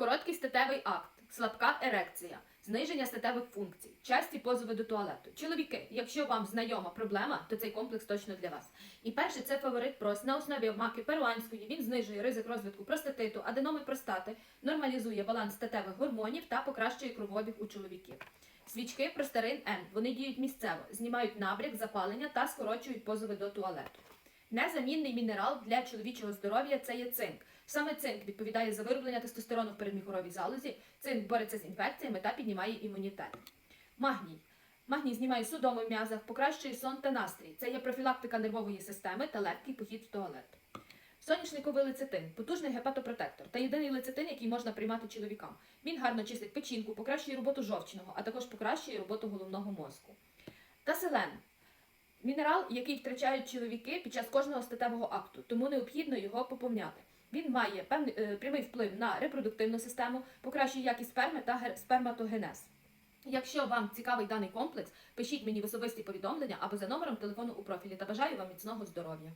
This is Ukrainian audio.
Короткий статевий акт, слабка ерекція, зниження статевих функцій, часті позови до туалету. Чоловіки, якщо вам знайома проблема, то цей комплекс точно для вас. І перший це фаворит прос на основі обмаки перуанської. Він знижує ризик розвитку простатиту, аденоми простати, нормалізує баланс статевих гормонів та покращує кровообіг у чоловіків. Свічки простарин Н. Вони діють місцево, знімають набряк, запалення та скорочують позови до туалету. Незамінний мінерал для чоловічого здоров'я це є цинк. Саме цинк відповідає за вироблення тестостерону в передміхоровій залозі. Цинк бореться з інфекціями та піднімає імунітет. Магній. Магній знімає судоми в м'язах, покращує сон та настрій. Це є профілактика нервової системи та легкий похід в туалет. Соняшниковий лецитин потужний гепатопротектор та єдиний лецитин, який можна приймати чоловікам. Він гарно чистить печінку, покращує роботу жовчного, а також покращує роботу головного мозку. Та селен мінерал, який втрачають чоловіки під час кожного статевого акту, тому необхідно його поповняти. Він має певний е, прямий вплив на репродуктивну систему, покращує якість сперми та гер, сперматогенез. Якщо вам цікавий даний комплекс, пишіть мені в особисті повідомлення або за номером телефону у профілі та бажаю вам міцного здоров'я.